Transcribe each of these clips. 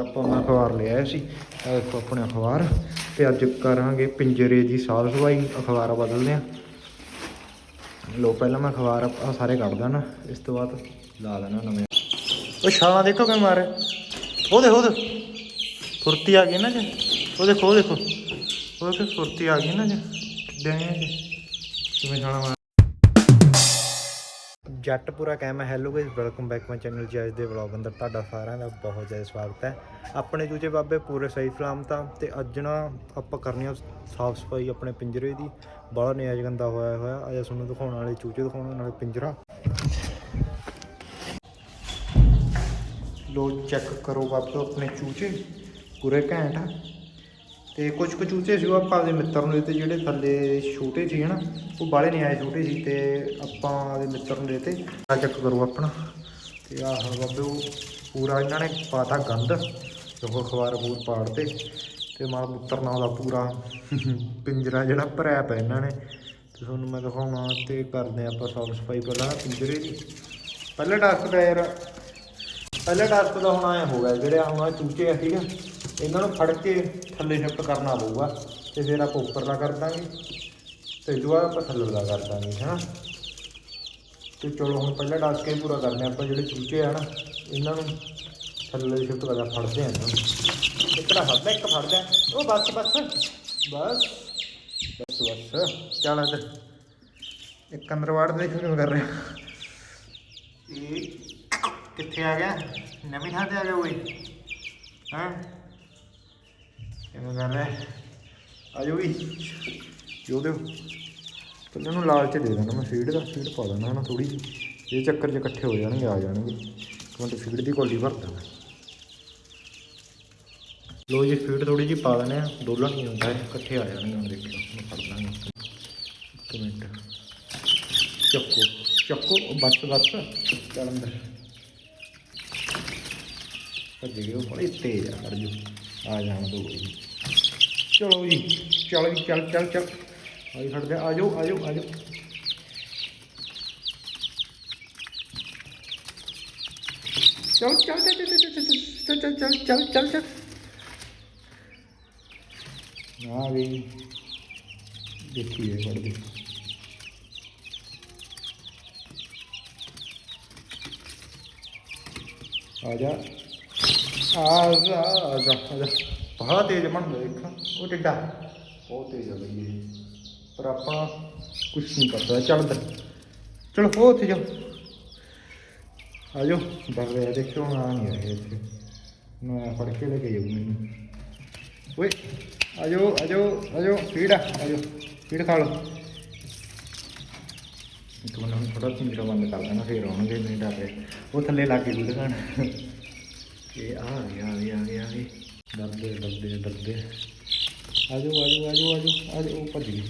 ਆਪਾਂ ਮੈਂ ਅਖਬਾਰ ਲਿਆ ਸੀ। ਇਹ ਦੇਖੋ ਆਪਣੇ ਅਖਬਾਰ। ਤੇ ਅੱਜ ਕਰਾਂਗੇ ਪਿੰਜਰੇ ਦੀ ਸਾਫ਼ ਸਫ਼ਾਈ। ਅਖਬਾਰ ਬਦਲਦੇ ਆ ਲੋ ਪਹਿਲਾਂ ਮੈਂ ਅਖਬਾਰ ਆ ਸਾਰੇ ਕੱਢ ਦੇਣਾ ਇਸ ਤੋਂ ਬਾਅਦ ਲਾ ਲੈਣਾ ਨਵੇਂ। ਉਹ ਛਾਲਾਂ ਦੇਖੋ ਕਿਵੇਂ ਮਾਰੇ ਉਹ ਦੇਖੋ, ਉਹ ਫੁਰਤੀ ਆ ਗਈ ਨਾ ਜੀ। ਉਹ ਦੇਖੋ ਉਹ ਦੇਖੋ। ਉਹ ਦੇਖੋ, ਫੁਰਤੀ ਆ ਗਈ ਨਾ ਜੀ। ਕਿੱਦਾਂ ਹੈ ਜੀ। ਕਿਵੇਂ ਛਾਲਾਂ ਮਾਰ ਜੱਟਪੁਰਾ ਕਹਿ ਮੈਂ hello guys welcome back my channel ਜੀ ਅੱਜ ਦੇ ਵਲੌਗ ਅੰਦਰ। ਤੁਹਾਡਾ ਸਾਰਿਆਂ ਦਾ ਬਹੁਤ ਜ਼ਿਆਦਾ ਸਵਾਗਤ ਹੈ। ਆਪਣੇ ਚੂਚੇ ਬਾਬੇ ਪੂਰੇ ਸਹੀ ਸਲਾਮਤ ਆ ਤੇ ਅੱਜ ਨਾ ਆਪਾਂ ਕਰਨੀ ਆ ਸਾਫ਼ ਸਫ਼ਾਈ ਆਪਣੇ ਪਿੰਜਰੇ ਦੀ। ਬੜਾ ਨਿਆਜ ਗੰਦਾ ਹੋਇਆ ਹੋਇਆ। ਅੱਜ ਤੁਹਾਨੂੰ ਦਿਖਾਉਣ ਵਾਲੇ, ਚੂਚੇ ਦਿਖਾਉਣ ਵਾਲੇ ਪਿੰਜਰਾ। ਲੋ ਚੈੱਕ ਕਰੋ ਬਾਬੇ ਆਪਣੇ ਚੂਚੇ। ਪੂਰੇ ਘੈਂਟ ਆ। ਤੇ ਕੁਝ ਕੁ ਚੂਚੇ ਸੀ, ਉਹ ਆਪਾਂ ਦੇ ਮਿੱਤਰ ਨੂੰ ਦਿੱਤੇ, ਜਿਹੜੇ ਥੱਲੇ ਛੋਟੇ ਸੀ, ਹਨਾ, ਉਹ ਬਾਲੇ ਨਹੀਂ ਆਏ ਛੋਟੇ ਸੀ, ਤੇ ਆਪਾਂ ਦੇ ਮਿੱਤਰ ਨੂੰ ਦਿੱਤੇ। ਆ ਚੈੱਕ ਕਰੋ ਆਪਣਾ, ਤੇ ਆਹ ਬਾਬੇ, ਉਹ ਪੂਰਾ ਇਹਨਾਂ ਨੇ ਪਾਤਾ ਗੰਦ, ਦੇਖੋ ਅਖਬਾਰ ਪੂਰ ਪਾੜਤੇ ਤੇ ਮਾਲ ਪੁੱਤਰ ਨਾਲ ਦਾ ਪੂਰਾ ਪਿੰਜਰਾ ਜਿਹੜਾ ਭਰਿਆ ਪਿਆ ਇਹਨਾਂ ਨੇ। ਤੇ ਤੁਹਾਨੂੰ ਮੈਂ ਦਿਖਾਉਣਾ, ਤੇ ਕਰਦੇ ਆਪਾਂ ਸਾਫ਼ ਸਫ਼ਾਈ ਪਹਿਲਾਂ ਪਿੰਜਰੇ ਦੀ। ਪਹਿਲਾ ਟਾਸਕ ਯਾਰ ਪਹਿਲਾ ਟਾਸਕ ਦਾ ਹੁਣ ਆਇਆ ਹੋ ਗਿਆ, ਜਿਹੜੇ ਹੁਣ ਆਹ ਚੂਚੇ ਆ ਠੀਕ ਆ, ਇਹਨਾਂ ਨੂੰ ਫੜ ਕੇ ਥੱਲੇ ਸ਼ਿਫਟ ਕਰਨਾ ਪਊਗਾ ਤੇ ਫਿਰ ਆਪਾਂ ਉੱਪਰਲਾ ਕਰ ਦਾਂਗੇ ਤੇ ਦੁਆ ਆਪਾਂ ਥੱਲੇ ਦਾ ਕਰ ਦਾਂਗੇ, ਹਨਾ? ਤੇ ਚਲੋ ਹੁਣ ਪਹਿਲਾ ਟਾਸਕ ਇਹ ਪੂਰਾ ਕਰਦੇ ਹਾਂ ਆਪਾਂ ਜਿਹੜੇ ਚੂਚੇ ਆ ਨਾ, ਇਹਨਾਂ ਨੂੰ ਥੱਲੇ ਸ਼ਿਫਟ ਕਰਦਾ ਫੜਦੇ ਆ ਇਹਨਾਂ ਨੂੰ। ਇੱਕ ਦਾ ਫੜਦਾ, ਇੱਕ ਫੜਦਾ। ਉਹ ਬਸ ਬਸ ਬਸ ਬਸ ਬਸ। ਚੱਲ ਇੱਧਰ ਇੱਕ ਅੰਦਰ ਵਾੜ ਦੇਖ ਕਿਵੇਂ ਕਰ ਰਿਹਾ ਇਹ ਕਿੱਥੇ ਆ ਗਿਆ? ਨਵੀਂ ਥਾਂ ਤੇ ਆ ਗਿਆ ਕੋਈ ਹਾਂ? ਕਿਵੇਂ ਕਰ ਰਿਹਾ? ਆ ਜਾਓ ਵੀ ਜੋ ਦੇ ਪਹਿਲਾਂ ਨੂੰ ਲਾਲਚ ਦੇ ਦੇਣਾ ਮੈਂ, ਫੀਡ ਦਾ, ਫੀਡ ਪਾ ਦੇਣਾ ਨਾ ਥੋੜੀ ਜਿਹੀ। ਇਹ ਚੱਕਰ 'ਚ ਇਕੱਠੇ ਹੋ ਜਾਣਗੇ, ਆ ਜਾਣਗੇ। ਕਿਉਂਕਿ ਫੀਡ ਦੀ ਕੋਲੀ ਭਰ ਦੇਣਾ ਲੋ ਜੀ, ਫੀਡ ਥੋੜੀ ਜਿਹੀ ਪਾ ਦੇਣੇ ਆ ਡੋਲਾ ਨਹੀਂ ਹੁੰਦਾ ਇਕੱਠੇ ਆ ਜਾਣਗੇ ਹੁਣ ਦੇਖਿਓ ਮੈਂ ਫੜ ਦਾਂਗਾ ਇੱਕ ਮਿੰਟ। ਚੱਕੋ ਚੱਕੋ ਉਹ ਬਸ ਬਸ। ਚੱਲ ਅੰਦਰ। ਭੱਜੇ ਉਹ ਬੜੇ ਤੇਜ਼ ਆ ਕਰ ਜੋ ਆ ਜਾਣ ਦੋ ਜੀ ਚਲੋ ਜੀ ਚੱਲ ਜੀ ਚੱਲ ਚੱਲ ਚਲ ਆਈ ਖੜਦੇ ਆ ਜਾਓ ਆ ਜਾਓ ਆ ਜਾਓ ਚਲ ਚੱਲ ਚਲ ਚੱਲ ਚੱਲ ਚੱਲ ਚੱਲ ਚੱਲ ਚੱਲ ਚੱਲ ਆ ਗਈ ਦੇਖੀਏ ਪੜਦੇ ਆ ਜਾ ਆ ਜਾ ਆ ਜਾ ਆ ਜਾ ਬੜਾ ਤੇਜ਼ ਬਣਦਾ ਦੇਖਾਂ। ਉਹ ਟਿੱਡਾ। ਬਹੁਤ ਤੇਜ਼ ਆ ਬਈ ਇਹ। ਪਰ ਆਪਾਂ ਕੁਝ ਨਹੀਂ ਕਰਦਾ। ਚੱਲਦਾ ਚਲੋ ਹੋ ਉੱਥੇ ਜਾਓ। ਆ ਜਾਓ। ਡਰ ਰਿਹਾ ਦੇਖਿਓ ਹੁਣ ਆ ਨਹੀਂ ਰਹੇ ਇੱਥੇ। ਮੈਂ ਫੜ ਕੇ ਲੈ ਕੇ ਜਾਊ ਮੈਨੂੰ। ਓਏ, ਆ ਜਾਓ ਆ ਜਾਓ ਆ ਜਾਓ। ਫੀਡ ਆ ਆ ਜਾਓ। ਫੀਡ ਖਾ ਲਓ। ਇੱਕ ਮਿੰਟ ਹੁਣ ਥੋੜਾ ਪਿੰਜਰਾ ਬੰਦ ਕਰ ਦੇਣਾ, ਫੇਰ ਆਉਣਗੇ, ਨਹੀਂ ਡਰ ਰਹੇ ਉਹ ਥੱਲੇ ਲੱਗ ਕੇ ਗੁੱਲਗਣ ਇਹ ਆ ਗਿਆ ਆ ਗਿਆ ਆ ਗਿਆ ਆ ਗਿਆ ਡਰਦੇ ਡਰਦੇ ਡਰਦੇ। ਆ ਜਾਓ ਆ ਜਾਓ ਆਜੋ ਜਾਓ ਆ ਉਹ ਭੱਜ ਗਈ।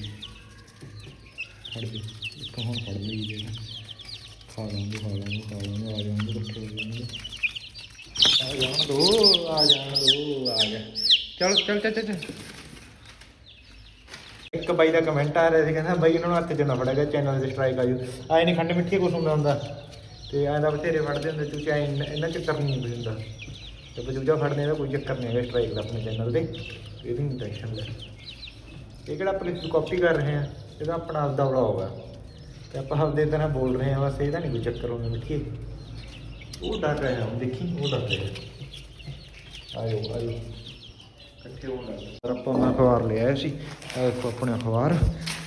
ਫੜ ਗਈ ਇੱਕ ਹੁਣ ਫੜ ਲਈ ਜੇ ਖਾ ਲਾਂਗੇ ਖਾ ਲਾਂਗੇ ਖਾ ਲਾਂਗੇ, ਆ ਜਾਣਗੇ, ਇਕੱਠੇ ਹੋ ਜਾਣਗੇ। ਆ ਜਾਣ ਦੋ, ਆ ਜਾਣ ਦੋ, ਆ ਜਾ। ਚਲ ਚਲ, ਚੱਲ ਚੱਲ ਇੱਕ ਬਾਈ ਦਾ ਕਮੈਂਟ ਆ ਰਿਹਾ ਸੀ, ਕਹਿੰਦਾ ਬਾਈ ਇਹਨਾਂ ਨੂੰ ਹੱਥ 'ਚ ਨਾ ਫੜੇਗਾ ਚੈਨਲ ਤੇ ਸਟ੍ਰਾਈਕ ਆ ਜੂ ਆਏ ਨਹੀਂ ਖੰਡ ਮਿੱਠੀ ਕੁਛ ਹੁੰਦਾ ਹੁੰਦਾ। ਤੇ ਐਂ ਦਾ ਬਥੇਰੇ ਫੜਦੇ ਹੁੰਦੇ ਚੂਚੇ ਐਂ ਇੰਨਾ- ਇਹਨਾਂ ਨਹੀਂ ਕੁਛ ਹੁੰਦਾ। ਤੇ ਬਜੂਜਾ ਫੜਨੇ ਦਾ ਕੋਈ ਚੱਕਰ ਨਹੀਂ ਹੈਗਾ ਸਟ੍ਰਾਈਕ ਦਾ ਆਪਣੇ ਚੈਨਲ ਤੇ। ਇਹਦੀ ਨਹੀਂ ਟੈਨਸ਼ਨ ਲੈ। ਇਹ ਕਿਹੜਾ ਆਪਾਂ ਕਾਪੀ ਕਰ ਰਹੇ ਆ, ਇਹਦਾ ਆਪਣਾ ਆਪਦਾ ਵਲੌਗ ਆ। ਤੇ ਆਪਾਂ ਹਲਦੇ ਤਰ੍ਹਾਂ ਬੋਲ ਰਹੇ ਆ, ਬਸ ਇਹਦਾ ਨਹੀਂ ਕੋਈ ਚੱਕਰ ਹੁੰਦਾ ਮਿੱਠੀ ਉਹ ਡਰ ਰਿਹਾ ਹੁਣ, ਦੇਖੀ, ਉਹ ਡਰ ਰਿਹਾ। ਆਇਓ ਆਇਓ। ਇਕੱਠੇ ਹੋਣ ਲੱਗ ਪਰ ਆਪਾਂ ਮੈਂ ਅਖਬਾਰ ਲਿਆ ਸੀ ਇਹ ਦੇਖੋ ਆਪਣੇ ਅਖਬਾਰ।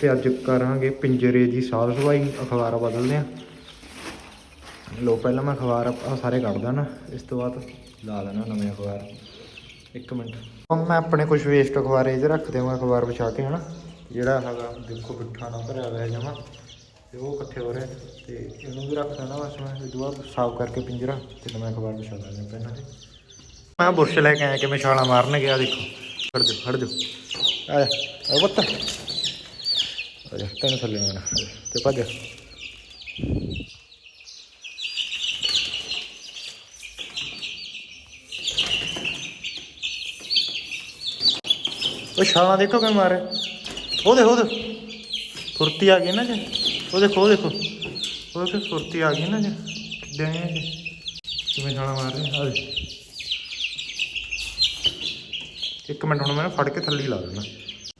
ਤੇ ਅੱਜ ਕਰਾਂਗੇ ਪਿੰਜਰੇ ਦੀ ਸਾਫ਼ ਸਫ਼ਾਈ, ਅਖਬਾਰ ਬਦਲਦੇ ਆ। ਲੋ ਪਹਿਲਾਂ ਮੈਂ ਅਖਬਾਰ ਆ ਸਾਰੇ ਕੱਢ ਦੇਣਾ ਇਸ ਤੋਂ ਬਾਅਦ ਲਾ ਲੈਣਾ ਨਵੇਂ ਅਖਬਾਰ। ਇੱਕ ਮਿੰਟ। ਹੁਣ ਮੈਂ ਆਪਣੇ ਕੁਝ ਵੇਸਟ ਅਖਬਾਰ ਇਹਦੇ ਰੱਖ ਦੇਵਾਂ ਅਖਬਾਰ ਵਿਛਾ ਕੇ, ਹਨਾ? ਜਿਹੜਾ ਹੈਗਾ, ਦੇਖੋ ਬਿੱਠਾ ਨਾ ਭਰਿਆ ਹੋਇਆ ਜਮਾ, ਤੇ ਉਹ ਇਕੱਠੇ ਹੋ ਰਹੇ ਤੇ ਇਹਨੂੰ ਵੀ ਰੱਖ ਦੇਣਾ ਬਸ ਮੈਂ ਇਹ ਤੋਂ ਬਾਅਦ ਸਾਫ਼ ਕਰਕੇ ਪਿੰਜਰਾ, ਤੇ ਨਵਾਂ ਅਖਬਾਰ ਵਿਛਾ ਦਾਂਗੇ ਪਹਿਲਾਂ ਤੇ ਮੈਂ ਬੁਰਸ਼ ਲੈ ਕੇ ਆਇਆ ਕਿ ਮੈਂ ਛਾਲਾਂ ਮਾਰਨ ਗਿਆ ਦੇਖੋ, ਫੜ ਦਿਓ ਫੜ ਦਿਓ। ਆ ਜਾ ਆ ਬੱਤ ਆ ਜਾ, ਤੈਨੂੰ ਥੱਲੇ ਆਉਣਾ ਤੇ ਭੱਜ ਉਹ ਛਾਲਾਂ ਦੇਖੋ ਕਿਵੇਂ ਮਾਰੇ ਉਹ ਦੇਖੋ ਉਹ ਦੇਖੋ। ਫੁਰਤੀ ਆ ਗਈ ਨਾ ਜੀ। ਉਹ ਦੇਖੋ ਉਹ ਦੇਖੋ। ਉਹ ਦੇਖੋ, ਫੁਰਤੀ ਆ ਗਈ ਨਾ ਜੀ। ਕਿੱਦਾਂ ਹੈ ਜੀ। ਕਿਵੇਂ ਛਾਲਾਂ ਮਾਰ ਰਹੇ। ਆ ਦੇ ਇੱਕ ਮਿੰਟ ਹੁਣ ਮੈਂ ਫੜ ਕੇ ਥੱਲੇ ਹੀ ਲਾ ਦੇਣਾ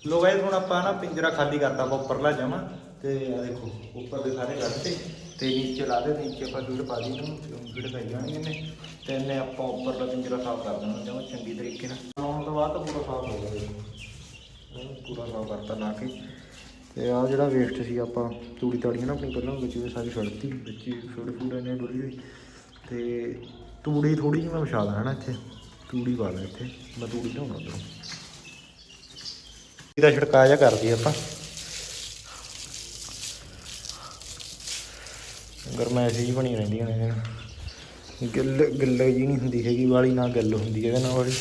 ਲੋ ਗਾਇਸ ਹੁਣ ਆਪਾਂ ਨਾ ਪਿੰਜਰਾ ਖਾਲੀ ਕਰਤਾ, ਆਪਾਂ ਉੱਪਰਲਾ ਜਾਵਾਂ। ਤੇ ਆ ਦੇਖੋ, ਉੱਪਰ ਦੇ ਸਾਰੇ ਕੱਢਤੇ ਤੇ। ਨੀਚੇ ਲਾ ਦੇ, ਨੀਚੇ ਆਪਾਂ ਫੀਡ ਪਾ ਦੀ ਨੂੰ ਫੀਡ ਪਾਈ ਜਾਣਗੇ ਨੇ ਤੇ ਇਹਨੇ ਆਪਾਂ ਉੱਪਰਲਾ ਪਿੰਜਰਾ ਸਾਫ਼ ਕਰ ਦੇਣਾ ਜਮਾ ਚੰਗੀ ਤਰੀਕੇ ਨਾਲ। ਲਾਉਣ ਤੋਂ ਬਾਅਦ ਤਾਂ ਪੂਰਾ ਸਾਫ਼ ਹੋ ਗਿਆ ਪੂਰਾ ਸਾਫ਼ ਕਰਤਾ ਲਾ ਕੇ। ਤੇ ਆ ਜਿਹੜਾ ਵੇਸਟ ਸੀ ਆਪਾਂ ਤੂੜੀ ਤਾੜੀਆਂ ਨਾ ਆਪਣੀ ਪਹਿਲਾਂ ਵਿੱਚ, ਇਹ ਸਾਰੀ ਛੱਡਤੀ ਵਿੱਚ ਛੋਟੇ ਫੂੜੇ ਨੇ ਡੁੱਲੀ ਹੋਈ। ਤੇ ਤੂੜੀ ਥੋੜੀ ਜਿਹੀ ਮੈਂ ਵਿਛਾ ਦਾਂ ਨਾ ਇੱਥੇ। ਤੂੜੀ ਪਾ ਦਾਂ ਇੱਥੇ। ਮੈਂ ਤੂੜੀ ਲਿਆਉਣਾ ਉੱਧਰੋਂ। ਇਹਦਾ ਛਿੜਕਾ ਜਿਹਾ ਕਰਦੀ ਆਪਾਂ। ਗਰਮੈਸ਼ ਜੀ ਬਣੀ ਰਹਿੰਦੀਆਂ ਨੇ ਇਹਦੇ ਗਿੱਲ ਗਿੱਲ ਜੀ ਨਹੀਂ ਹੁੰਦੀ ਹੈਗੀ, ਵਾਲੀ ਨਾ ਗਿੱਲ ਹੁੰਦੀ ਇਹਦੇ ਨਾਲ ਵਾਲੀ।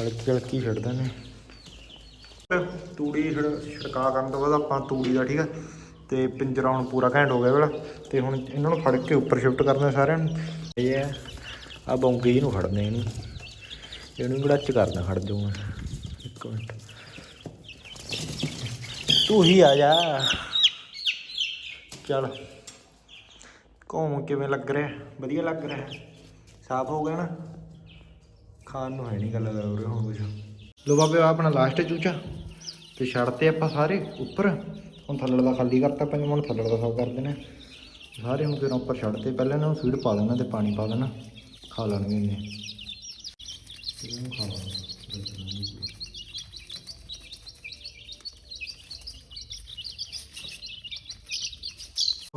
ਹਲਕੀ ਹਲਕੀ ਛੱਡਦੇ ਨੇ ਤੂੜੀ ਛਿੜ- ਛਿੜਕਾ ਕਰਨ ਤੋਂ ਬਾਅਦ ਆਪਾਂ ਤੂੜੀ ਦਾ, ਠੀਕ ਆ? ਤੇ ਪਿੰਜਰਾ ਹੁਣ ਪੂਰਾ ਘੈਂਟ ਹੋ ਗਿਆ ਵਾਲਾ। ਤੇ ਹੁਣ ਇਹਨਾਂ ਨੂੰ ਫੜ ਕੇ ਉੱਪਰ ਸ਼ਿਫਟ ਕਰਨਾ ਸਾਰਿਆਂ ਨੂੰ। ਇਹ ਹੈ ਆ ਬੌਂਗੀ ਨੂੰ ਫੜਨੇ ਇਹਨੂੰ। ਇਹਨੂੰ ਗੜਾਚ ਕਰਨਾ, ਖੜ ਜਾਊਂ ਇੱਕ ਮਿੰਟ। ਤੂੰ ਹੀ ਆ ਜਾ। ਚੱਲ। ਘੁੰਮ ਕਿਵੇਂ ਲੱਗ ਰਿਹਾ? ਵਧੀਆ ਲੱਗ ਰਿਹਾ? ਸਾਫ਼ ਹੋ ਗਿਆ ਨਾ? ਖਾਣ ਨੂੰ ਹੈ ਨਹੀਂ ਗੱਲ ਲੱਗ ਰਿਹਾ ਹੁਣ ਕੁਝ ਲੋ ਬਾਬੇ, ਆਹ ਆਪਣਾ ਲਾਸਟ ਚੂਚਾ। ਤੇ ਛੱਡਤੇ ਆਪਾਂ ਸਾਰੇ ਉੱਪਰ। ਹੁਣ ਥੱਲੜ ਦਾ ਖਾਲੀ ਕਰਤਾ, ਪੰਜ ਹੁਣ ਥੱਲੜ ਦਾ ਸਾਫ਼ ਕਰ ਦੇਣਾ। ਸਾਰੇ ਹੁਣ ਫਿਰ ਉੱਪਰ ਛੱਡਤੇ ਪਹਿਲਾਂ ਇਹਨਾਂ ਨੂੰ ਫੀਡ ਪਾ ਦੇਣਾ ਤੇ ਪਾਣੀ ਪਾ ਦੇਣਾ। ਖਾ ਲੈਣਗੇ ਇਹਨੇ। ਖਾ ਲੈਣਗੇ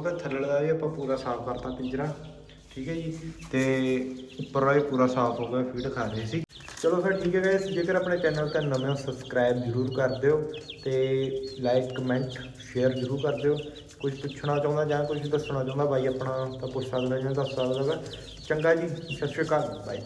ਉਹਦਾ ਥੱਲੜ ਦਾ ਵੀ ਆਪਾਂ ਪੂਰਾ ਸਾਫ਼ ਕਰਤਾ ਪਿੰਜਰਾ, ਠੀਕ ਹੈ ਜੀ? ਤੇ ਉੱਪਰ ਵਾਲਾ ਵੀ ਪੂਰਾ ਸਾਫ਼ ਹੋ ਗਿਆ ਫੀਡ ਖਾ ਰਹੇ ਸੀ। ਚਲੋ ਫਿਰ ਠੀਕ ਹੈ ਗਾਇਸ ਜੇਕਰ ਆਪਣੇ ਚੈਨਲ ਤੇ ਨਵੇਂ ਹੋ ਸਬਸਕ੍ਰਾਈਬ ਜ਼ਰੂਰ ਕਰ ਦਿਓ ਤੇ ਲਾਈਕ ਕਮੈਂਟ ਸ਼ੇਅਰ ਜ਼ਰੂਰ ਕਰ ਦਿਓ। ਕੁਝ ਪੁੱਛਣਾ ਚਾਹੁੰਦਾ ਜਾਂ ਕੁਝ ਦੱਸਣਾ ਚਾਹੁੰਦਾ, ਬਾਈ ਆਪਣਾ ਤਾਂ ਪੁੱਛ ਸਕਦਾ ਜਾਂ ਦੱਸ ਸਕਦਾ ਗਾ। ਚੰਗਾ ਜੀ, ਸਤਿ ਸ਼੍ਰੀ ਅਕਾਲ ਬਾਈ